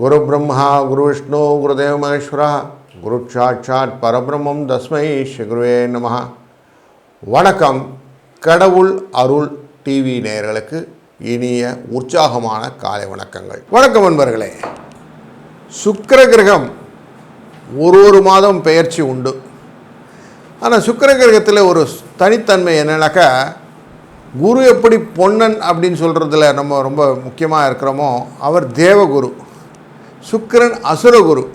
குரு பிரம்மா குரு விஷ்ணு குருதேவ மகேஸ்வரா குரு சாட்சாத் பரபிரம்மம் தஸ்மை ஸ்ரீகுருவே நம வணக்கம். கடவுள் அருள் டிவி நேயர்களுக்கு இனிய உற்சாகமான காலை வணக்கங்கள். வணக்கம் நண்பர்களே. சுக்கர கிரகம் ஒரு ஒரு மாதம் பெயர்ச்சி உண்டு. ஆனால் சுக்கர கிரகத்தில் ஒரு தனித்தன்மை என்னன்னாக்கா குரு எப்படி பொன்னன் அப்படின்னு சொல்கிறதுல நம்ம ரொம்ப முக்கியமாக இருக்கிறோமோ அவர் தேவகுரு. சுக்கிரன் அசுரகுரு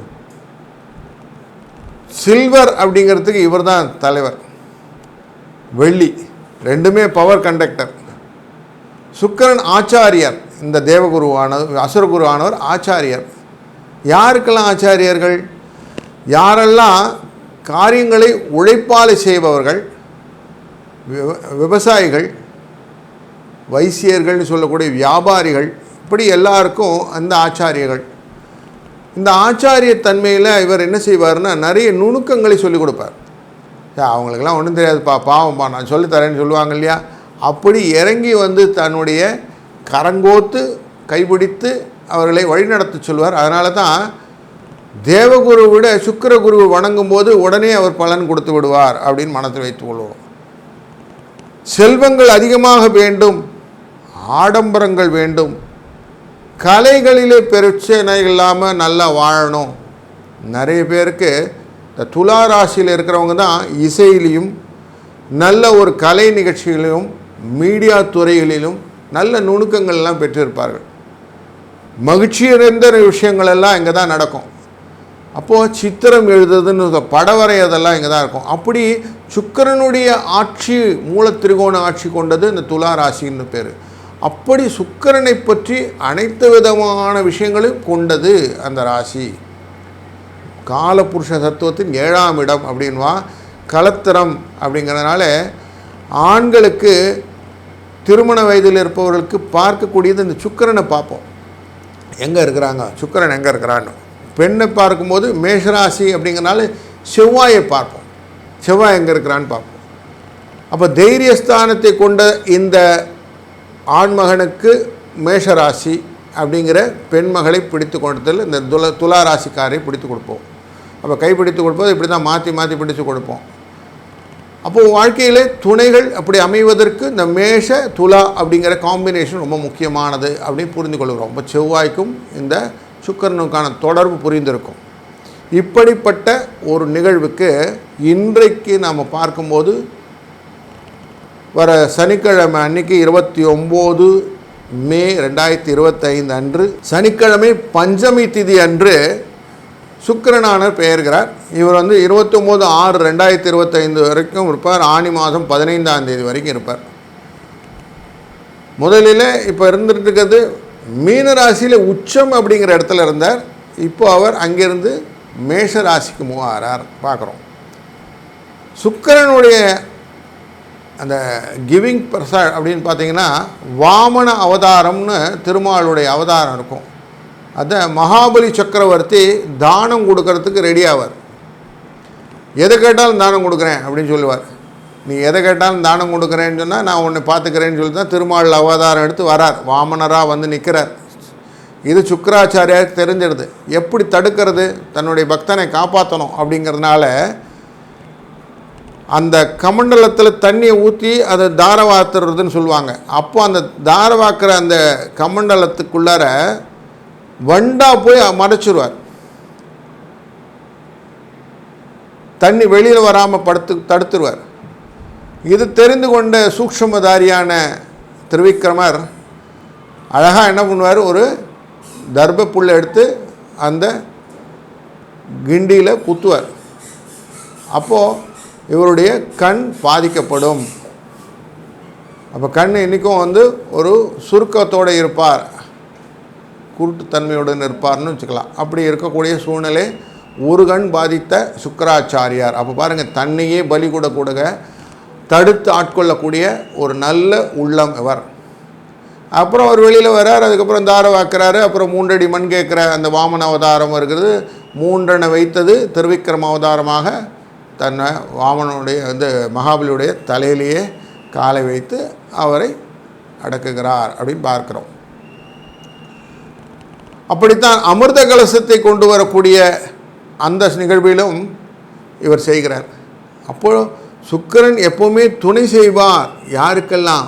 சில்வர் அப்படிங்கிறதுக்கு இவர் தான் தலைவர். வெள்ளி ரெண்டுமே பவர் கண்டக்டர் சுக்கிரன் ஆச்சாரியர் இந்த தேவகுருவானவர் அசுரகுருவானவர் ஆச்சாரியர். யாருக்கெல்லாம் ஆச்சாரியர்கள்? யாரெல்லாம் காரியங்களை உழைப்பாலை செய்பவர்கள்? விவ- விவசாயிகள் வைசியர்கள்னு சொல்லக்கூடிய வியாபாரிகள் இப்படி எல்லாருக்கும் அந்த ஆச்சாரியர்கள். இந்த ஆச்சாரிய தன்மையில் இவர் என்ன செய்வார்னா நிறைய நுணுக்கங்களை சொல்லிக் கொடுப்பார். ஏ, அவங்களுக்கெல்லாம் ஒன்றும் தெரியாதுப்பா பாவம்ப்பா நான் சொல்லித் தரேன்னு சொல்லுவாங்க இல்லையா? அப்படி இறங்கி வந்து தன்னுடைய கரங்கோத்து கைபிடித்து அவர்களை வழிநடத்த சொல்வார் அதனால தான் தேவகுரு விட சுக்கிரகுரு வணங்கும் போது உடனே அவர் பலன் கொடுத்து விடுவார் அப்படின்னு மனத்தில் வைத்துக் கொள்வோம். செல்வங்கள் அதிகமாக வேண்டும் ஆடம்பரங்கள் வேண்டும் கலைகளிலே பிரச்சனை இல்லாமல் நல்லா வாழணும். நிறைய பேருக்கு இந்த துலா ராசியில் இருக்கிறவங்க தான் இசையிலையும் நல்ல ஒரு கலை நிகழ்ச்சிகளிலும் மீடியா துறைகளிலும் நல்ல நுணுக்கங்கள்லாம் பெற்றிருப்பார்கள். மகிழ்ச்சி நிறைந்த விஷயங்களெல்லாம் இங்கே தான் நடக்கும். அப்போது சித்திரம் எழுதுறதுன்னு பட வரையதெல்லாம் இங்கே தான் இருக்கும். அப்படி சுக்கிரனுடைய ஆட்சி மூல திரிகோண ஆட்சி கொண்டது இந்த துலா ராசின்னு பேர். அப்படி சுக்கரனை பற்றி அனைத்து விதமான விஷயங்களும் கொண்டது அந்த ராசி. காலபுருஷ தத்துவத்தின் ஏழாம் இடம் அப்படின்வா கலத்திரம் அப்படிங்கிறதுனால ஆண்களுக்கு திருமண வயதில் இருப்பவர்களுக்கு பார்க்கக்கூடியது இந்த சுக்கரனை பார்ப்போம். எங்கே இருக்கிறாங்க? சுக்கிரன் எங்கே இருக்கிறான்னு. பெண்ணை பார்க்கும்போது மேஷராசி அப்படிங்கிறனால செவ்வாயை பார்ப்போம். செவ்வாய் எங்கே இருக்கிறான்னு பார்ப்போம். அப்போ தைரியஸ்தானத்தை கொண்ட இந்த ஆண்மகனுக்கு மேஷராசி அப்படிங்கிற பெண்மகளை பிடித்து கொடுத்தல் இந்த துல துலா ராசிக்காரை பிடித்து கொடுப்போம். அப்போ கைப்பிடித்து கொடுப்போம் இப்படி தான் மாற்றி மாற்றி பிடித்து கொடுப்போம். அப்போது வாழ்க்கையிலே துணைகள் அப்படி அமைவதற்கு இந்த மேஷ துலா அப்படிங்கிற காம்பினேஷன் ரொம்ப முக்கியமானது அப்படின்னு புரிந்து கொள்கிறோம். இப்போ செவ்வாய்க்கும் இந்த சுக்கரனுக்கான தொடர்பு புரிந்திருக்கும். இப்படிப்பட்ட ஒரு நிகழ்வுக்கு இன்றைக்கு நாம் பார்க்கும்போது வர சனிக்கிழமை அன்னைக்கு இருபத்தி ஒம்பது மே ரெண்டாயிரத்தி இருபத்தைந்து அன்று சனிக்கிழமை பஞ்சமி திதி அன்று சுக்கிரனானர் பெயர்கிறார். இவர் வந்து இருபத்தொம்போது ஆறு ரெண்டாயிரத்தி இருபத்தைந்து வரைக்கும் இருப்பார். ஆனி மாதம் பதினைந்தாம் தேதி வரைக்கும் இருப்பார். முதலில் இப்போ இருந்துட்டு இருக்கிறது மீன ராசியில் உச்சம் அப்படிங்கிற இடத்துல இருந்தார். இப்போ அவர் அங்கிருந்து மேஷ ராசிக்கு மூவ் ஆகிறார் பார்க்குறோம். சுக்கிரனுடைய அந்த கிவிங் பிரசாத் அப்படின்னு பார்த்தீங்கன்னா வாமன அவதாரம்னு திருமாலுடைய அவதாரம் இருக்கும். அதை மகாபலி சக்கரவர்த்தி தானம் கொடுக்கறதுக்கு ரெடி ஆவார். எதை கேட்டாலும் தானம் கொடுக்குறேன் அப்படின்னு சொல்லுவார். நீ எதை கேட்டாலும் தானம் கொடுக்குறேன்னு சொன்னால் நான் உன்னை பார்த்துக்கிறேன்னு சொல்லி தான் திருமால் அவதாரம் எடுத்து வரார். வாமனராக வந்து நிற்கிறார் இது சுக்கராச்சாரியாருக்கு தெரிஞ்சிடுது. எப்படி தடுக்கிறது? தன்னுடைய பக்தனை காப்பாற்றணும் அப்படிங்கிறதுனால அந்த கமண்டலத்தில் தண்ணியை ஊற்றி அதை தாரவாத்துறதுன்னு சொல்லுவாங்க. அப்போ அந்த தாரவாக்குற அந்த கமண்டலத்துக்குள்ளார வண்டா போய் மறைச்சிருவார். தண்ணி வெளியில் வராமல் படுத்து தடுத்துருவார். இது தெரிந்து கொண்ட சூக்ஷமதாரியான திருவிக்ரமர் அழகாக என்ன பண்ணுவார்? ஒரு தர்ப புல்லை எடுத்து அந்த கிண்டியில் குத்துவார். அப்போது இவருடைய கண் பாதிக்கப்படும். அப்போ கண் இன்றைக்கும் வந்து ஒரு சுருக்கத்தோடு இருப்பார். குருட்டுத்தன்மையுடன் இருப்பார்னு வச்சுக்கலாம். அப்படி இருக்கக்கூடிய சூழ்நிலை ஒரு கண் பாதித்த சுக்கராச்சாரியார். அப்போ பாருங்கள் தன்னையே பலி கூட கொடுக்க தடுத்து ஆட்கொள்ளக்கூடிய ஒரு நல்ல உள்ளம் இவர். அப்புறம் அவர் வெளியில் வர்றார் அதுக்கப்புறம் தாரை வாக்குறாரு அப்புறம் மூன்றடி மண் கேட்குற அந்த வாமன அவதாரம் இருக்கிறது மூன்றனை வைத்தது திருவிக்ரம அவதாரமாக தன்னை வாமனுடைய வந்து மகாபலியுடைய தலையிலேயே காலை வைத்து அவரை அடக்குகிறார் அப்படின்னு பார்க்குறோம். அப்படித்தான் அமிர்த கலசத்தை கொண்டு வரக்கூடிய அந்த நிகழ்விலும் இவர் செய்கிறார். அப்போ சுக்கரன் எப்போவுமே துணை செய்வார். யாருக்கெல்லாம்?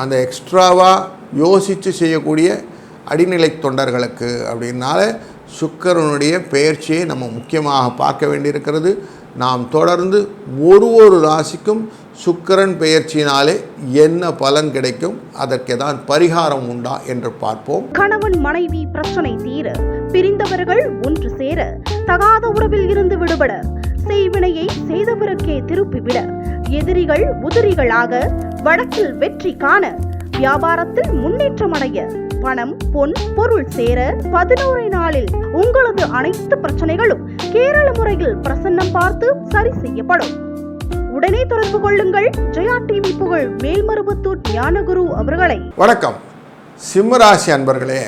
அந்த எக்ஸ்ட்ராவாக யோசித்து செய்யக்கூடிய அடிநிலை தொண்டர்களுக்கு அப்படின்னால சுக்கரனுடைய பெயர்ச்சியை நம்ம முக்கியமாக பார்க்க வேண்டியிருக்கிறது. நாம் தொடர்ந்து ஒரு ஒரு ராசிக்கும் சுக்கிரன் பெயர்ச்சியினாலே என்ன பலன் கிடைக்கும்? அதற்கு தான் பரிகாரம் உண்டா என்று பார்ப்போம். கணவன் மனைவி பிரச்சனை தீர பிரிந்தவர்கள் ஒன்று சேர தகாத உறவில் இருந்து விடுபட செய்வினையை செய்தவருக்கே திருப்பிவிட எதிரிகள் உதிரிகளாக வழக்கில் வெற்றி காண வியாபாரத்தில் முன்னேற்றம் அடைய பணம் பொன் பொருள் சேர பதினோரு நாளில் உங்களது அனைத்து பிரச்சனைகளும் கேரள முறையில் பிரசன்னம் பார்த்து சரி செய்யப்படும். உடனே தொடர்பு கொள்ளுங்கள். ஜெயா டிவி புகழ் மேல்மருவத்தூர் ஞானகுரு அவர்களை. வணக்கம். சிம்ம ராசி அன்பர்களே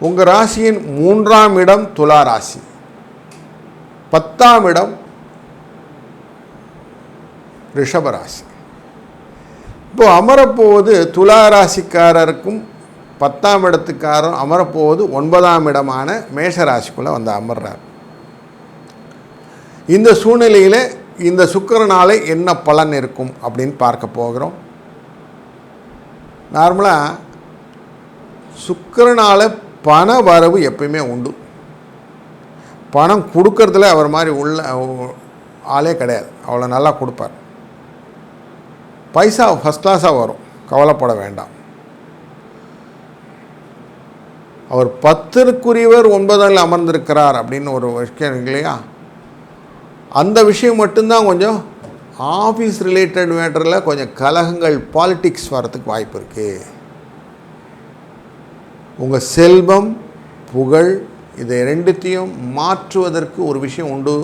உங்கள் ராசியின் மூன்றாம் இடம் துலா ராசி. பத்தாம் இடம் ரிஷபராசி இப்போ அமரப்போவது துலா ராசிக்காரருக்கும் பத்தாம் இடத்துக்காரரும் அமரப்போவது ஒன்பதாம் இடமான மேஷராசிக்குள்ளே வந்து அமர்றார். இந்த சூழ்நிலையில் இந்த சுக்கிரனாலே என்ன பலன் இருக்கும் அப்படின்னு பார்க்க போகிறோம். நார்மலாக சுக்கரனால் பண வரவு எப்பயுமே உண்டு. பணம் கொடுக்கறதுல அவர் மாதிரி உள்ள ஆளே கிடையாது. அவ்வளோ நல்லா கொடுப்பார். பைசா ஃபஸ்ட் கிளாஸாக வரும். கவலைப்பட வேண்டாம். அவர் பத்திற்குரியவர் ஒன்பதில் அமர்ந்திருக்கிறார் அப்படின்னு ஒரு விஷயம் இல்லையா? அந்த விஷயம் மட்டும்தான் கொஞ்சம் ஆஃபீஸ் ரிலேட்டட் மேட்டரில் கொஞ்சம் கலகங்கள் பாலிட்டிக்ஸ் வரத்துக்கு வாய்ப்பு இருக்குது உங்கள் செல்வம் புகழ் இதை ரெண்டுத்தையும் மாற்றுவதற்கு ஒரு விஷயம் உண்டு.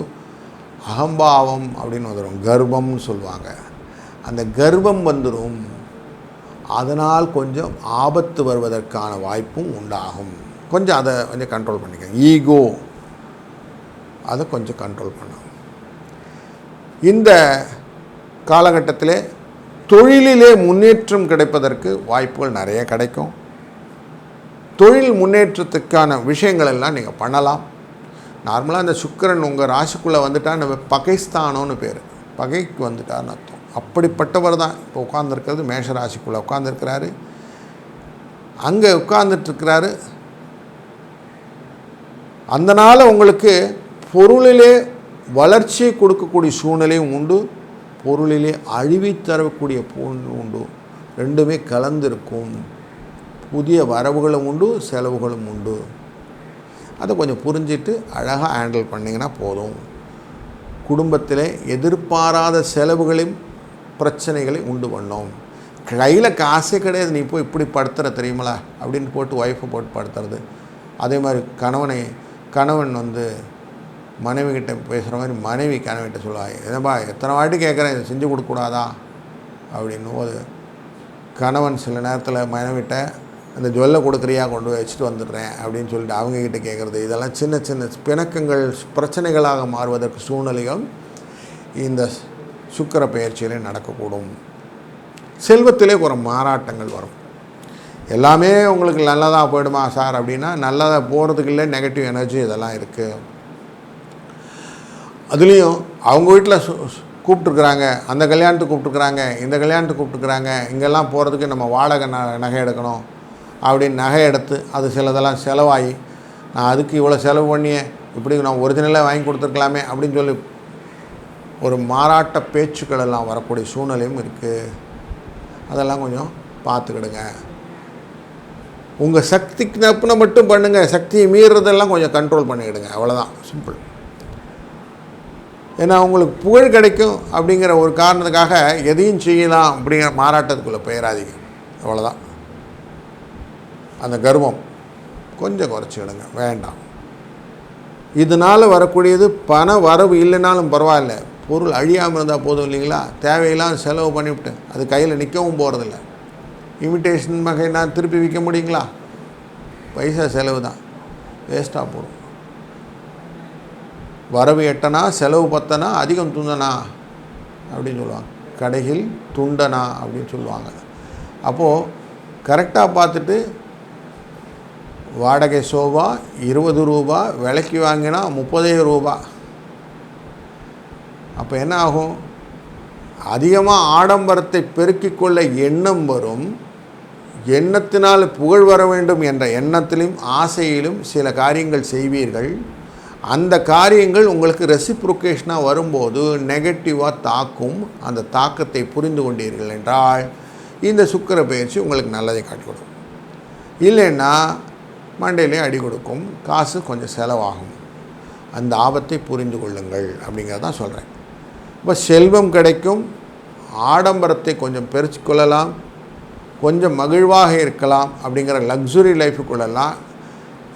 அகம்பாவம் அப்படின்னு வந்துடும் கர்வம்னு சொல்லுவாங்க. அந்த கர்வம் வந்துடும் அதனால் கொஞ்சம் ஆபத்து வருவதற்கான வாய்ப்பும் உண்டாகும். கொஞ்சம் அதை கொஞ்சம் கண்ட்ரோல் பண்ணிக்கோங்க. ஈகோ அதை கொஞ்சம் கண்ட்ரோல் பண்ணும் இந்த காலகட்டத்தில் தொழிலிலே முன்னேற்றம் கிடைப்பதற்கு வாய்ப்புகள் நிறைய கிடைக்கும். தொழில் முன்னேற்றத்துக்கான விஷயங்கள் எல்லாம் நீங்கள் பண்ணலாம் நார்மலாக அந்த சுக்கரன் உங்கள் ராசிக்குள்ளே வந்துட்டால் நம்ம பகைஸ்தானோன்னு பேர். பகைக்கு வந்துட்டார்னு அர்த்தம். அப்படிப்பட்டவர் தான் இப்போ உட்காந்துருக்கிறது மேஷ ராசிக்குள்ளே உட்காந்துருக்கிறாரு அங்கே உட்கார்ந்துட்டுருக்கிறாரு. அந்த நாள் உங்களுக்கு பொருளிலே வளர்ச்சியை கொடுக்கக்கூடிய சூழ்நிலையும் உண்டு. பொருளிலே அழிவி தரக்கூடிய பொருள் உண்டு. ரெண்டுமே கலந்திருக்கும். புதிய வரவுகளும் உண்டு செலவுகளும் உண்டு. அதை கொஞ்சம் புரிஞ்சிட்டு அழகாக ஹேண்டில் பண்ணிங்கன்னா போதும். குடும்பத்தில் எதிர்பாராத செலவுகளையும் பிரச்சனைகளை உண்டு பண்ணோம். கையில் காசே கிடையாது. நீ போய் இப்படி படுத்துற தெரியுங்களா அப்படின்னு போட்டு ஒய்ஃபை போட்டு படுத்துறது. அதே மாதிரி கணவனை கணவன் வந்து மனைவிக்கிட்ட பேசுகிற மாதிரி மனைவி கணவன்கிட்ட சொல்லுவாங்க என்னப்பா எத்தனை வாட்டி கேட்குறேன் இதை செஞ்சு கொடுக்கக்கூடாதா? அப்படின்னும் போது கணவன் சில நேரத்தில் மனைவிட்ட அந்த ஜுவல்லை கொடுக்குறியா? கொண்டு போய் வச்சுட்டு வந்துடுறேன். அப்படின்னு சொல்லிட்டு அவங்கக்கிட்ட கேட்குறது இதெல்லாம் சின்ன சின்ன பிணக்கங்கள் பிரச்சனைகளாக மாறுவதற்கு சூழ்நிலைகள் இந்த சுக்கர பெயர்ச்சியிலே நடக்கக்கூடும். செல்வத்திலே ஒரு மாறாட்டங்கள் வரும். எல்லாமே உங்களுக்கு நல்லதாக போயிடுமா சார் அப்படின்னா நல்லதாக போகிறதுக்கு இல்லை நெகட்டிவ் எனர்ஜி இதெல்லாம் இருக்குது அதுலேயும் அவங்க வீட்டில் சு கூப்பிட்ருக்குறாங்க அந்த கல்யாணத்துக்கு கூப்பிட்ருக்குறாங்க இந்த கல்யாணத்துக்கு கூப்பிட்ருக்குறாங்க இங்கெல்லாம் போகிறதுக்கு நம்ம வாடகை ந நகை எடுக்கணும் அப்படின்னு நகை எடுத்து அது சிலதெல்லாம் செலவாகி நான் அதுக்கு இவ்வளோ செலவு பண்ணியே இப்படி நான் ஒரிஜினலாக வாங்கி கொடுத்துருக்கலாமே அப்படின்னு சொல்லி ஒரு மாறாட்ட பேச்சுக்கள் எல்லாம் வரக்கூடிய சூழ்நிலையும் இருக்குது அதெல்லாம் கொஞ்சம் பார்த்துக்கிடுங்க. உங்கள் சக்திக்கு நப்புன மட்டும் பண்ணுங்கள் சக்தியை மீறுறதெல்லாம் கொஞ்சம் கண்ட்ரோல் பண்ணிக்கிடுங்க. அவ்வளோதான் சிம்பிள் ஏன்னா உங்களுக்கு புகழ் கிடைக்கும் அப்படிங்கிற ஒரு காரணத்துக்காக எதையும் செய்யலாம் அப்படிங்கிற மாறாட்டத்துக்குள்ளே போயிடாதீங்க அவ்வளோதான் அந்த கர்வம் கொஞ்சம் குறைச்சிக்கிடுங்க. வேண்டாம். இதனால் வரக்கூடியது பண வரவு இல்லைனாலும் பரவாயில்ல. பொருள் அழியாமல் இருந்தால் போதும் இல்லைங்களா? தேவையெல்லாம் செலவு பண்ணிவிட்டு அது கையில் நிற்கவும் போகிறதில்ல இமிட்டேஷன் வகை நான் திருப்பி விற்க முடியுங்களா? பைசா செலவு தான். வேஸ்ட்டாக போடும். வரவு எட்டனா செலவு பத்தனா அதிகம் துண்டனா? அப்படின்னு சொல்லுவாங்க. கடையில் துண்டனா? அப்படின்னு சொல்லுவாங்க. அப்போது கரெக்டாக பார்த்துட்டு வாடகை சோபா இருபது ரூபா விலைக்கு வாங்கினா முப்பதே ரூபா. அப்போ என்ன ஆகும்? அதிகமாக ஆடம்பரத்தை பெருக்கிக் கொள்ள எண்ணம் வரும். எண்ணத்தினால் புகழ் வர வேண்டும் என்ற எண்ணத்திலும் ஆசையிலும் சில காரியங்கள் செய்வீர்கள். அந்த காரியங்கள் உங்களுக்கு ரெசிப்ரோகேஷனாக வரும்போது நெகட்டிவாக தாக்கும். அந்த தாக்கத்தை புரிந்து கொண்டீர்கள் என்றால் இந்த சுக்கிர பயிற்சி உங்களுக்கு நல்லதை காட்டி கொடுக்கும். இல்லைன்னா மண்டையிலே அடி கொடுக்கும். காசு கொஞ்சம் செலவாகும். அந்த ஆபத்தை புரிந்து கொள்ளுங்கள் அப்படிங்கிறதான் சொல்கிறேன் இப்போ செல்வம் கிடைக்கும். ஆடம்பரத்தை கொஞ்சம் பெருச்சு கொள்ளலாம் கொஞ்சம் மகிழ்வாக இருக்கலாம் அப்படிங்கிற லக்ஸுரி லைஃபுக்குள்ளெல்லாம்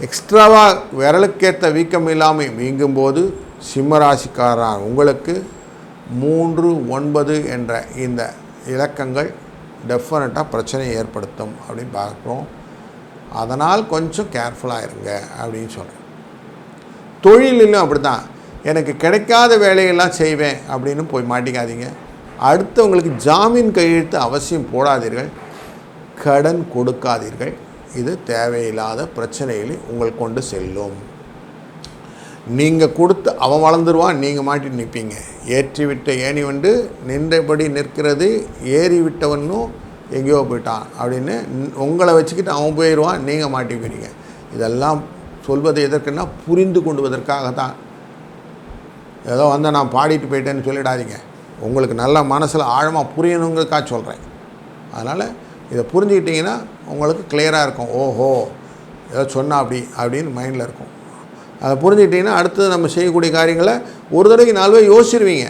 எக்ஸ்ட்ராவாக விரலுக்கேற்ற வீக்கம் இல்லாமல் வீங்கும்போது சிம்மராசிக்காரர் உங்களுக்கு மூன்று ஒன்பது என்ற இந்த இலக்கங்கள் டெஃபினட்டாக பிரச்சனையை ஏற்படுத்தும் அப்படின்னு பார்க்குறோம். அதனால் கொஞ்சம் கேர்ஃபுல்லாக இருங்க அப்படின்னு சொல்கிறேன் தொழிலும் அப்படி தான் எனக்கு கிடைக்காத வேலையெல்லாம் செய்வேன் அப்படின்னு போய் மாட்டிக்காதீங்க. அடுத்தவங்களுக்கு ஜாமீன் கையெழுத்து அவசியம் போடாதீர்கள். கடன் கொடுக்காதீர்கள். இது தேவையில்லாத பிரச்சனைகளை உங்கள் கொண்டு செல்லும். நீங்கள் கொடுத்து அவன் வளர்ந்துருவான் நீங்கள் மாட்டி நிற்பீங்க ஏற்றிவிட்ட ஏணி வந்து நின்றபடி நிற்கிறது ஏறிவிட்டவனும் எங்கேயோ போயிட்டான் அப்படின்னு உங்களை வச்சுக்கிட்டு அவன் போயிடுவான் நீங்கள் மாட்டி போயிடுங்க இதெல்லாம் சொல்வது எதற்குன்னா புரிந்து கொண்டுவதற்காக தான் ஏதோ வந்து நான் பாடிட்டு போயிட்டேன்னு சொல்லிடாதீங்க. உங்களுக்கு நல்ல மனசில் ஆழமாக புரியணுங்கக்கா சொல்கிறேன் அதனால் இதை புரிஞ்சுக்கிட்டிங்கன்னா உங்களுக்கு கிளியராக இருக்கும். ஓஹோ ஏதோ சொன்னா அப்படி அப்படின்னு மைண்டில் இருக்கும். அதை புரிஞ்சுக்கிட்டிங்கன்னா அடுத்தது நம்ம செய்யக்கூடிய காரியங்களை ஒரு தடவைக்கு நாலு பேர் யோசிச்சிருவீங்க.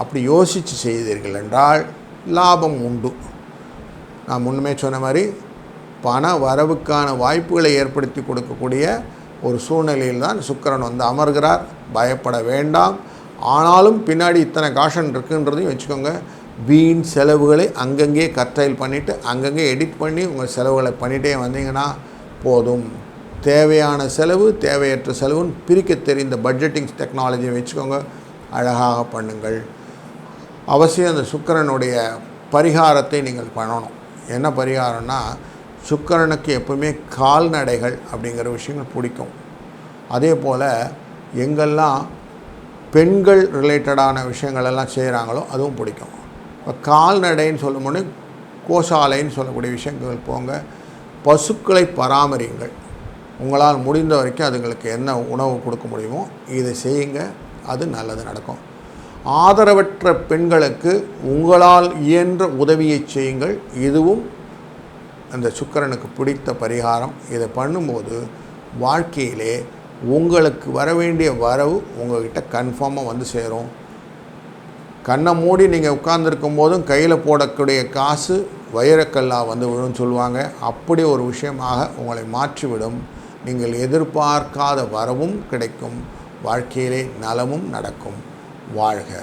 அப்படி யோசித்து செய்தீர்கள் என்றால் லாபம் உண்டு. நான் முன்னமே சொன்ன மாதிரி பண வரவுக்கான வாய்ப்புகளை ஏற்படுத்தி கொடுக்கக்கூடிய ஒரு சூழ்நிலையில் தான் சுக்கரன் வந்து அமர்கிறார். பயப்பட வேண்டாம். ஆனாலும் பின்னாடி இத்தனை காஷன் இருக்குன்றதையும் வச்சுக்கோங்க. வீண் செலவுகளை அங்கங்கே கற்றையில் பண்ணிவிட்டு அங்கங்கே எடிட் பண்ணி உங்கள் செலவுகளை பண்ணிகிட்டே வந்தீங்கன்னா போதும். தேவையான செலவு தேவையற்ற செலவுன்னு பிரிக்க தெரிந்த பட்ஜெட்டிங் டெக்னாலஜியை வச்சுக்கோங்க. அழகாக பண்ணுங்கள். அவசியம் அந்த சுக்கரனுடைய பரிகாரத்தை நீங்கள் பண்ணணும். என்ன பரிகாரம்னா சுக்கரனுக்கு எப்பவுமே கால்நடைகள் அப்படிங்கிற விஷயங்கள் பிடிக்கும். அதே போல் எங்கெல்லாம் பெண்கள் ரிலேட்டடான விஷயங்கள் எல்லாம் செய்கிறாங்களோ அதுவும் பிடிக்கும். இப்போ கால்நடைன்னு சொல்லும்போது கோசாலைன்னு சொல்லக்கூடிய விஷயங்கள் போங்க. பசுக்களை பராமரியுங்கள். உங்களால் முடிந்த வரைக்கும் அதுங்களுக்கு என்ன உணவு கொடுக்க முடியுமோ இதை செய்யுங்க. அது நல்லது நடக்கும். ஆதரவற்ற பெண்களுக்கு உங்களால் இயன்ற உதவியை செய்யுங்கள். இதுவும் அந்த சுக்கரனுக்கு பிடித்த பரிகாரம். இதை பண்ணும்போது வாழ்க்கையிலே உங்களுக்கு வர வேண்டிய வரவு உங்கள்கிட்ட கன்ஃபார்மாக வந்து சேரும். கண்ணை மூடி நீங்கள் உட்கார்ந்துருக்கும் போதும் கையில் போடக்கூடிய காசு வைரக்கல்லாக வந்து விழுன்னு சொல்லுவாங்க. அப்படி ஒரு விஷயமாக உங்களை மாற்றிவிடும். நீங்கள் எதிர்பார்க்காத வரவும் கிடைக்கும். வாழ்க்கையிலே நலமும் நடக்கும். வாழ்க.